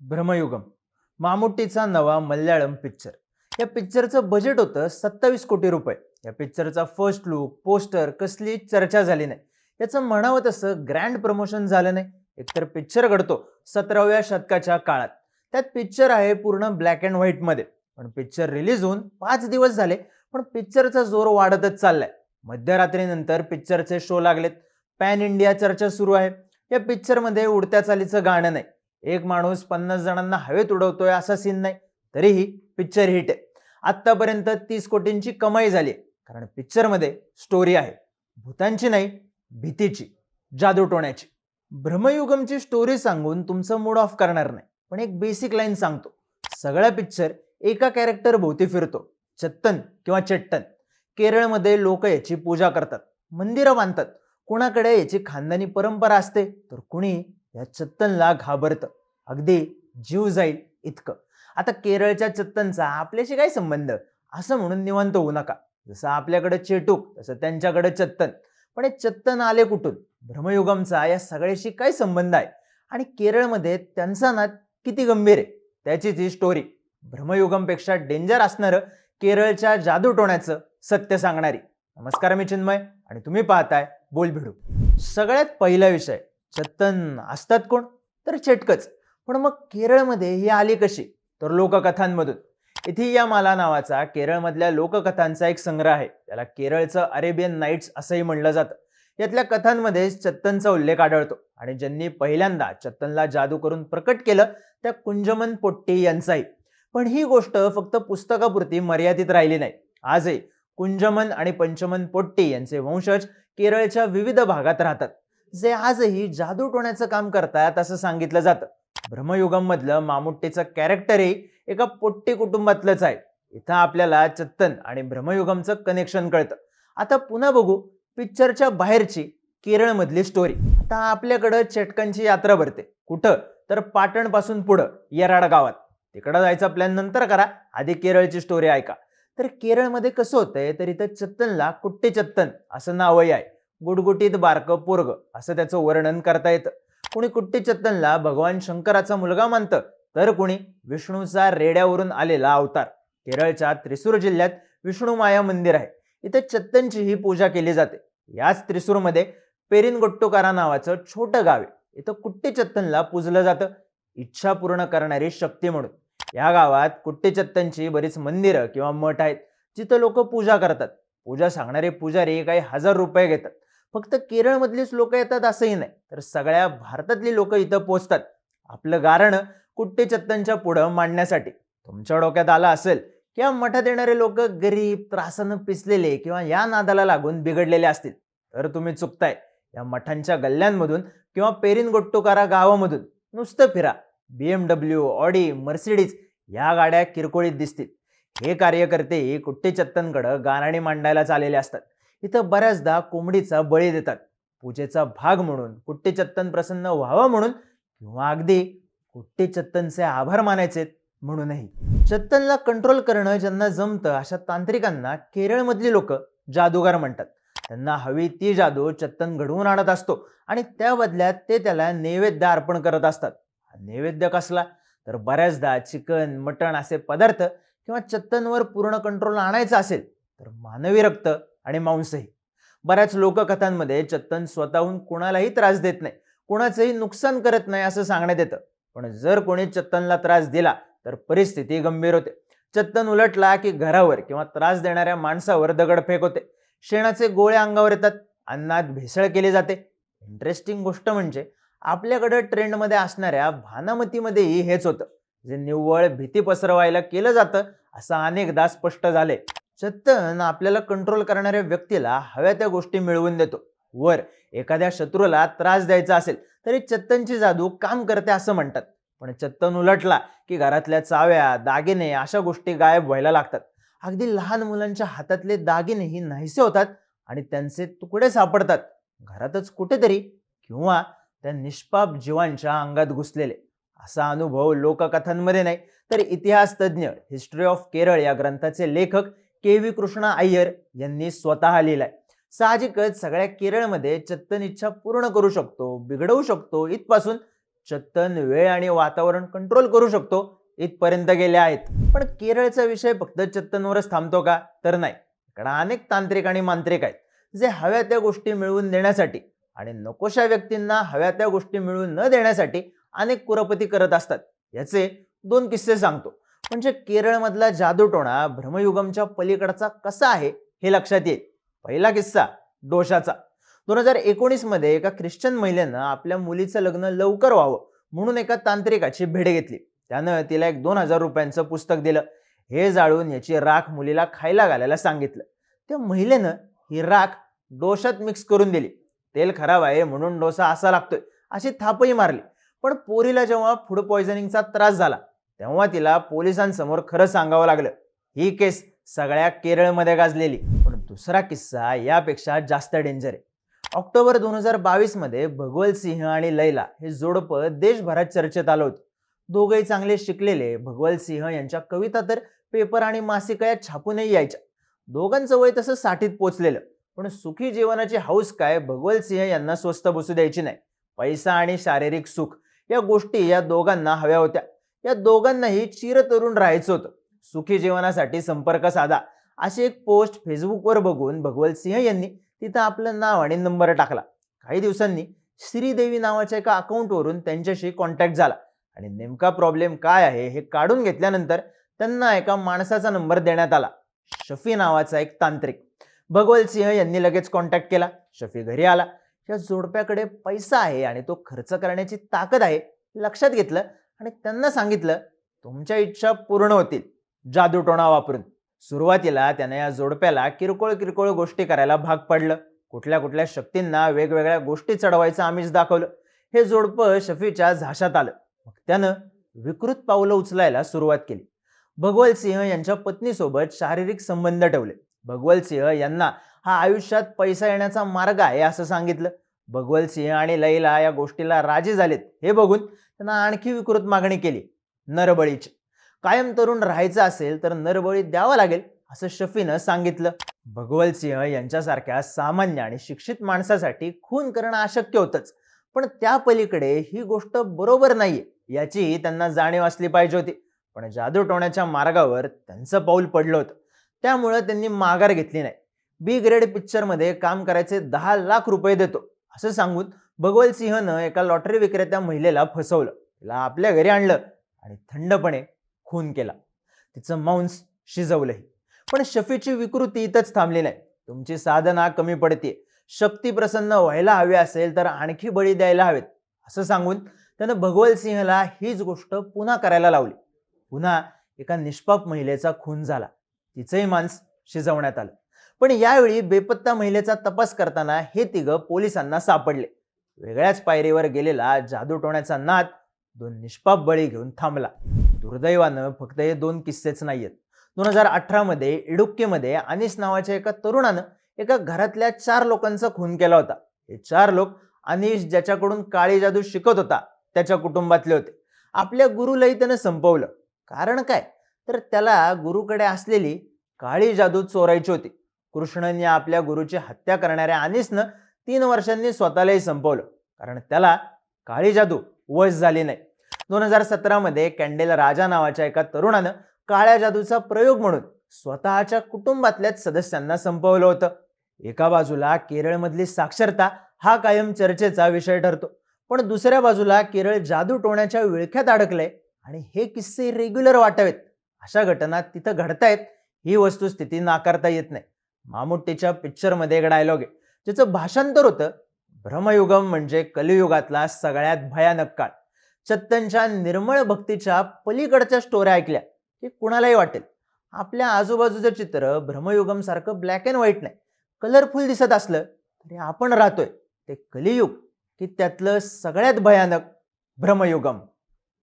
भ्रमयुगम मामुट्टीचा नवा मल्याळम पिक्चर या पिक्चरचं बजेट होतं सत्तावीस कोटी रुपये. या पिक्चरचा फर्स्ट लुक पोस्टर कसली चर्चा झाली नाही. याचं म्हणावं तसं ग्रँड प्रमोशन झालं नाही. एकतर पिक्चर घडतो सतराव्या शतकाच्या काळात. त्यात पिक्चर आहे पूर्ण ब्लॅक अँड व्हाईटमध्ये पण पिक्चर रिलीज होऊन पाच दिवस झाले पण पिक्चरचा जोर वाढतच चाललाय. मध्यरात्रीनंतर पिक्चरचे शो लागलेत. पॅन इंडिया चर्चा सुरू आहे. या पिक्चरमध्ये उडत्या चालीचं गाणं नाही. एक माणूस पन्नास जणांना हवेत उडवतोय असा सीन नाही. तरीही पिक्चर हिट आहे. आत्तापर्यंत तीस कोटींची कमाई झाली आहे. कारण पिक्चरमध्ये स्टोरी आहे. भूतांची नाही भीतीची जादू टोण्याची. भ्रमयुगमची स्टोरी सांगून तुमचं मूड ऑफ करणार नाही. पण एक बेसिक लाईन सांगतो. सगळा पिक्चर एका कॅरेक्टर भोवती फिरतो. चत्तन किंवा चट्टन. केरळमध्ये लोक याची पूजा करतात. मंदिरं बांधतात. कुणाकडे याची खानदानी परंपरा असते तर कुणी या चत्तनला घाबरतं. अगदी जीव जाईल इतकं. आता केरळच्या चत्तनचा आपल्याशी काय संबंध? असं म्हणून निवांत होऊ नका. जसं आपल्याकडे चेटूक तसं त्यांच्याकडे चत्तन. पण हे चत्तन आले कुठून? भ्रमयुगमचा या सगळ्याशी काय संबंध आहे? आणि केरळमध्ये त्यांचा नाद किती गंभीर आहे? त्याचीच ही स्टोरी भ्रमयुगमपेक्षा डेंजर असणारं केरळच्या जादूटोण्याचं सत्य सांगणारी. नमस्कार मी चिन्मय आणि तुम्ही पाहताय बोल भिडू सगळ्यात पहिला विषय चत्तन असतात कोण? तर चेटकच. पण मग केरळमध्ये ही आली कशी? तर लोककथांमधून. इथे या माला नावाचा केरळमधल्या लोककथांचा एक संग्रह आहे. त्याला केरळचं अरेबियन नाईट्स असंही म्हणलं जातं. यातल्या कथांमध्ये चत्तनचा उल्लेख आढळतो. आणि ज्यांनी पहिल्यांदा चत्तनला जादू करून प्रकट केलं त्या कुंजमन पोट्टी यांचाही. पण ही गोष्ट फक्त पुस्तकापुरती मर्यादित राहिली नाही. आजही कुंजमन आणि पंचमन पोट्टी यांचे वंशज केरळच्या विविध भागात राहतात. जे आजही जादू टोण्याचं काम करतात असं सांगितलं जातं. भ्रमयुगममधलं मामुट्टीचं कॅरेक्टरही एका पोट्टी कुटुंबातलंच आहे. इथं आपल्याला चत्तन आणि भ्रमयुगमचं कनेक्शन कळतं. आता पुन्हा बघू पिक्चरच्या बाहेरची केरळमधली स्टोरी आता आपल्याकडं चटकांची यात्रा भरते. कुठं? तर पाटणपासून पुढं येराड गावात. तिकडं जायचा प्लॅन नंतर करा. आधी केरळची स्टोरी ऐका. तर केरळमध्ये कसं होतंय? तर इथं चत्तनला कुट्टे चत्तन असं नावही आहे. गुटगुटीत बारकं पोरग असं त्याचं वर्णन करता येतं. कुणी कुट्टीचत्तनला भगवान शंकराचा मुलगा मानतं तर कुणी विष्णूचा रेड्यावरून आलेला अवतार. केरळच्या त्रिसूर जिल्ह्यात विष्णू माया मंदिर आहे. इथे चत्तनची ही पूजा केली जाते. याच त्रिसूरमध्ये पेरिनगोट्टुकारा नावाचं छोटं गाव आहे. इथं कुट्टीचत्तनला पूजलं जातं. इच्छा पूर्ण करणारी शक्ती म्हणून. या गावात कुट्टीचत्तनची बरीच मंदिरं किंवा मठ आहेत जिथं लोक पूजा करतात. पूजा सांगणारे पुजारी काही हजार रुपये घेतात. फक्त केरळमधलीच लोक येतात असंही नाही. तर सगळ्या भारतातली लोक इथं पोचतात. आपलं गारणं कुट्टीचतनच्या पुढं मांडण्यासाठी. तुमच्या डोक्यात आलं असेल किंवा मठात येणारे लोक गरीब त्रासानं पिसलेले किंवा या नादाला लागून बिघडलेले असतील. तर तुम्ही चुकताय. या मठांच्या गल्ल्यांमधून किंवा पेरिन गोट्टुकारा गावामधून नुसतं फिरा. B M W Audi Mercedes या गाड्या किरकोळीत दिसतील. हे कार्यकर्ते कुट्टी चत्तनकडं गाराणी मांडायला चाललेले असतात. इथं बऱ्याचदा कोंबडीचा बळी देतात. पूजेचा भाग म्हणून कुट्टी चत्तन प्रसन्न व्हावं म्हणून किंवा अगदी कुट्टी चत्तनचे आभार मानायचे म्हणूनही. चत्तनला कंट्रोल करणं ज्यांना जमतं अशा तांत्रिकांना केरळमधली लोक जादूगार म्हणतात. त्यांना हवी ती जादू चत्तन घडवून आणत असतो आणि त्या बदल्यात ते त्याला नैवेद्य अर्पण करत असतात. हा नैवेद्य कसला? तर बऱ्याचदा चिकन मटण असे पदार्थ किंवा चत्तनवर पूर्ण कंट्रोल आणायचा असेल तर मानवी रक्त आणि मांसही. बऱ्याच लोककथांमध्ये चत्तन स्वतःहून कुणालाही त्रास देत नाही कुणाचंही नुकसान करत नाही असं सांगण्यात येतं. पण जर कोणी चत्तनला त्रास दिला तर परिस्थिती गंभीर होते. चत्तन उलटला की घरावर किंवा त्रास देणाऱ्या माणसावर दगड फेक होते. शेणाचे गोळे अंगावर येतात अन्नात भेसळ केली जाते. इंटरेस्टिंग गोष्ट म्हणजे आपल्याकडं ट्रेंडमध्ये असणाऱ्या भानामतीमध्येही हेच होतं. जे निव्वळ भीती पसरवायला केलं जातं असं अनेकदा स्पष्ट झाले चत्तन आपल्याला कंट्रोल करणाऱ्या व्यक्तीला हव्या त्या गोष्टी मिळवून देतो. वर एखाद्या शत्रूला त्रास द्यायचा असेल तरी चत्तनची जादू काम करते असं म्हणतात. पण चत्तन उलटला की घरातल्या चाव्या दागिने अशा गोष्टी गायब व्हायला लागतात. अगदी लहान मुलांच्या हातातले दागिनेही नाहीसे होतात आणि त्यांचे तुकडे सापडतात. घरातच कुठेतरी किंवा त्या निष्पाप जीवांच्या अंगात घुसलेले. असा अनुभव लोककथांमध्ये नाही तर इतिहास तज्ज्ञ हिस्ट्री ऑफ केरळ या ग्रंथाचे लेखक के व्ही कृष्णा अय्यर यांनी स्वतः लिहिलाय. साहजिकच सगळ्या केरळमध्ये चत्तन इच्छा पूर्ण करू शकतो बिघडवू शकतो इथपासून चत्तन वेळ आणि वातावरण कंट्रोल करू शकतो इथपर्यंत गेले आहेत. पण केरळचा विषय फक्त चत्तनवरच थांबतो का? तर नाही. कारण अनेक तांत्रिक आणि मांत्रिक आहेत जे हव्या त्या गोष्टी मिळवून देण्यासाठी आणि नकोशा व्यक्तींना हव्या त्या गोष्टी मिळवून न देण्यासाठी अनेक कुरपती करत असतात. याचे दोन किस्से सांगतो. म्हणजे केरळमधला जादूटोणा भ्रमयुगमच्या पलीकडचा कसा आहे हे लक्षात येईल. पहिला किस्सा डोशाचा. दोन हजार एकोणीसमध्ये एका ख्रिश्चन महिलेनं आपल्या मुलीचं लग्न लवकर व्हावं म्हणून एका तांत्रिकाची भेट घेतली. त्यानं तिला एक दोन हजार रुपयांचं पुस्तक दिलं. हे जाळून याची राख मुलीला खायला घालायला सांगितलं. त्या महिलेनं ही राख डोशात मिक्स करून दिली. तेल खराब आहे म्हणून डोसा असा लागतोय अशी थापही मारली. पण पोरीला जेव्हा फूड पॉयझनिंगचा त्रास झाला तेव्हा तिला पोलिसांसमोर खरं सांगावं लागलं. ही केस सगळ्या केरळमध्ये गाजलेली पण दुसरा किस्सा यापेक्षा जास्त डेंजर आहे. ऑक्टोबर दोन हजार बावीसमध्ये सिंह आणि लैला हे जोडपं देशभरात चर्चेत आलं होतं. दोघेही चांगले शिकलेले भगवल सिंह यांच्या कविता तर पेपर आणि मासिकयात छापूनही यायच्या. दोघांचं वय तसं साठीत पोचलेलं पण सुखी जीवनाची हौस काय भगवल सिंह यांना स्वस्त बसू द्यायची नाही. पैसा आणि शारीरिक सुख या गोष्टी या दोघांना हव्या होत्या. या दोघांनाही चिरतरुण राहायचं होतं. सुखी जीवनासाठी संपर्क साधा. अशी एक पोस्ट फेसबुकवर बघून भगवत सिंह यांनी तिथं आपलं नाव आणि नंबर टाकला. काही दिवसांनी श्रीदेवी नावाच्या एका अकाउंटवरून त्यांच्याशी कॉन्टॅक्ट झाला. आणि नेमका प्रॉब्लेम काय आहे हे काढून घेतल्यानंतर त्यांना एका माणसाचा नंबर देण्यात आला. शफी नावाचा एक तांत्रिक. भगवल सिंह यांनी लगेच कॉन्टॅक्ट केला. शफी घरी आला. या जोडप्याकडे पैसा आहे आणि तो खर्च करण्याची ताकद आहे लक्षात घेतलं आणि त्यांना सांगितलं तुमच्या इच्छा पूर्ण होतील. जादूटोणा वापरून. सुरुवातीला त्यानं या जोडप्याला किरकोळ किरकोळ गोष्टी करायला भाग पडलं. कुठल्या कुठल्या शक्तींना वेगवेगळ्या गोष्टी चढवायचं आमिष दाखवलं. हे जोडपं शफीच्या झाशात आलं. मग त्यानं विकृत पावलं उचलायला सुरुवात केली. भगवल सिंह यांच्या पत्नीसोबत शारीरिक संबंध ठेवले. भगवल सिंह यांना हा आयुष्यात पैसा येण्याचा मार्ग आहे असं सांगितलं. भगवल सिंह आणि लैला या गोष्टीला राजी झालेत. हे बघून त्यांना आणखी विकृत मागणी केली. नरबळीची. कायम तरुण राहायचं असेल तर नरबळी द्यावा लागेल असं शफीनं सांगितलं. भगवल सिंह यांच्यासारख्या सामान्य आणि शिक्षित माणसासाठी खून करणं अशक्य होतंच. पण त्या पलीकडे ही गोष्ट बरोबर नाहीये याची त्यांना जाणीव असली पाहिजे होती. पण जादू टोण्याच्या मार्गावर त्यांचं पाऊल पडलं होतं. त्यामुळं त्यांनी माघार घेतली नाही. बी ग्रेड पिक्चरमध्ये काम करायचे दहा लाख रुपये देतो असं सांगून भगवत सिंहनं एका लॉटरी विक्रेत्या महिलेला फसवलं. तिला आपल्या घरी आणलं आणि थंडपणे खून केला. तिचं मांस शिजवलंही. पण शफीची विकृती इथंच थांबली नाही. तुमची साधना कमी पडते शक्ती प्रसन्न व्हायला हवी असेल तर आणखी बळी द्यायला हवेत. असं सांगून त्यानं भगवल सिंहला हीच गोष्ट पुन्हा करायला लावली. पुन्हा एका निष्पाप महिलेचा खून झाला. तिचंही मांस शिजवण्यात आलं. पण यावेळी बेपत्ता महिलेचा तपास करताना हे तिघं पोलिसांना सापडले. वेगळ्याच पायरीवर गेलेला जादूटोण्याचा नाद दोन निष्पाप बळी घेऊन थांबला. दुर्दैवानं फक्त हे दोन किस्सेच नाहीयेत. दोन हजार अठरामध्ये इडुक्कीमध्ये अनिस नावाच्या एका तरुणानं एका घरातल्या चार लोकांचा खून केला होता. हे चार लोक अनिश ज्याच्याकडून काळी जादू शिकत होता त्याच्या कुटुंबातले होते. आपल्या गुरुलाही त्यानं संपवलं. कारण काय? तर त्याला गुरुकडे असलेली काळी जादू चोरायची होती. कृष्णन या आपल्या गुरुची हत्या करणाऱ्या अनिसनं तीन वर्षांनी स्वतःलाही संपवलं. कारण त्याला काळी जादू वश झाली नाही. दोन हजार सतरामध्ये कॅन्डेल राजा नावाच्या एका तरुणानं काळ्या जादूचा प्रयोग म्हणून स्वतःच्या कुटुंबातल्याच सदस्यांना संपवलं होतं. एका बाजूला केरळमधली साक्षरता हा कायम चर्चेचा विषय ठरतो. पण दुसऱ्या बाजूला केरळ जादू टोण्याच्या विळख्यात अडकलंय आणि हे किस्से रेग्युलर वाटावेत. अशा घटना तिथं घडतायत ही वस्तुस्थिती नाकारता येत नाही. मामुट्टीच्या पिक्चरमध्ये एक डायलॉग आहे. ज्याचं भाषांतर होतं भ्रमयुगम म्हणजे कलियुगातला सगळ्यात भयानक काळ. चत्तनच्या निर्मळ भक्तीच्या पलीकडच्या स्टोऱ्या ऐकल्या की कुणालाही वाटेल. आपल्या आजूबाजूचं चित्र भ्रमयुगम सारखं ब्लॅक अँड व्हाईट नाही. कलरफुल दिसत असलं तरी आपण राहतोय. ते कलियुग की त्यातलं सगळ्यात भयानक भ्रमयुगम.